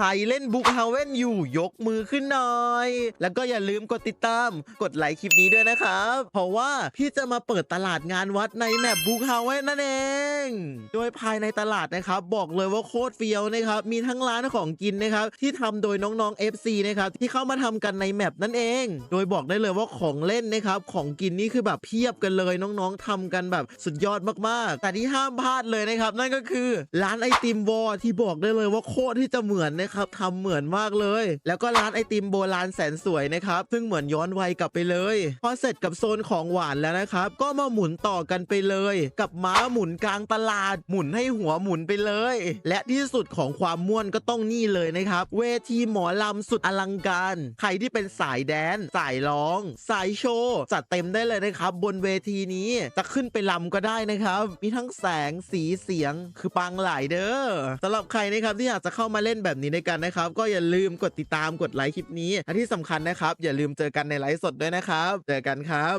ใครเล่นบุกเฮาเว่นอยู่ยกมือขึ้นหน่อย แล้วก็อย่าลืมกดติดตาม กดไลค์คลิปนี้ด้วยนะครับ เพราะว่าพี่จะมาเปิดตลาดงานวัดในแมปบุกเฮาเว่นนั่นเอง โดยภายในตลาดนะครับบอกเลยว่าโคตรเฟี้ยวนะครับมีทั้งร้านของกินนะครับที่ทำโดยน้องๆ FC นะครับที่เข้ามาทำกันในแมปนั่นเอง โดยบอกได้เลยว่าของเล่นนะครับของกินนี่คือแบบเพียบกันเลยน้องๆทำกันแบบสุดยอดมากๆ แต่ที่ห้ามพลาดเลยนะครับนั่นก็คือร้านไอติมวอที่บอกได้เลยว่าโคตรที่จะเหมือนนะครับทำเหมือนมากเลย แล้วก็ร้านไอติมโบราณแสนสวยนะครับซึ่งเหมือนย้อนวัยกลับไปเลยพอเสร็จกับโซนของหวานแล้วนะครับก็มาหมุนต่อกันไปเลย กับม้าหมุนกลางตลาดหมุนให้หัวหมุนไปเลย และที่สุดของความม่วนก็ต้องนี่เลยนะครับ เวทีหมอลำสุดอลังการ ใครที่เป็นสายแดน สายร้อง สายโชว์จัดเต็มได้เลยนะครับ บนเวทีนี้จะขึ้นไปลำก็ได้นะครับ มีทั้งแสงสีเสียงคือปังหลายเด้อสำหรับใครนะครับที่อยากจะเข้ามาเล่นแบบนี้ในกันนะครับ ก็อย่าลืมกดติดตามกดไลค์คลิปนี้และที่สำคัญนะครับ อย่าลืมเจอกันในไลฟ์สดด้วยนะครับ เจอกันครับ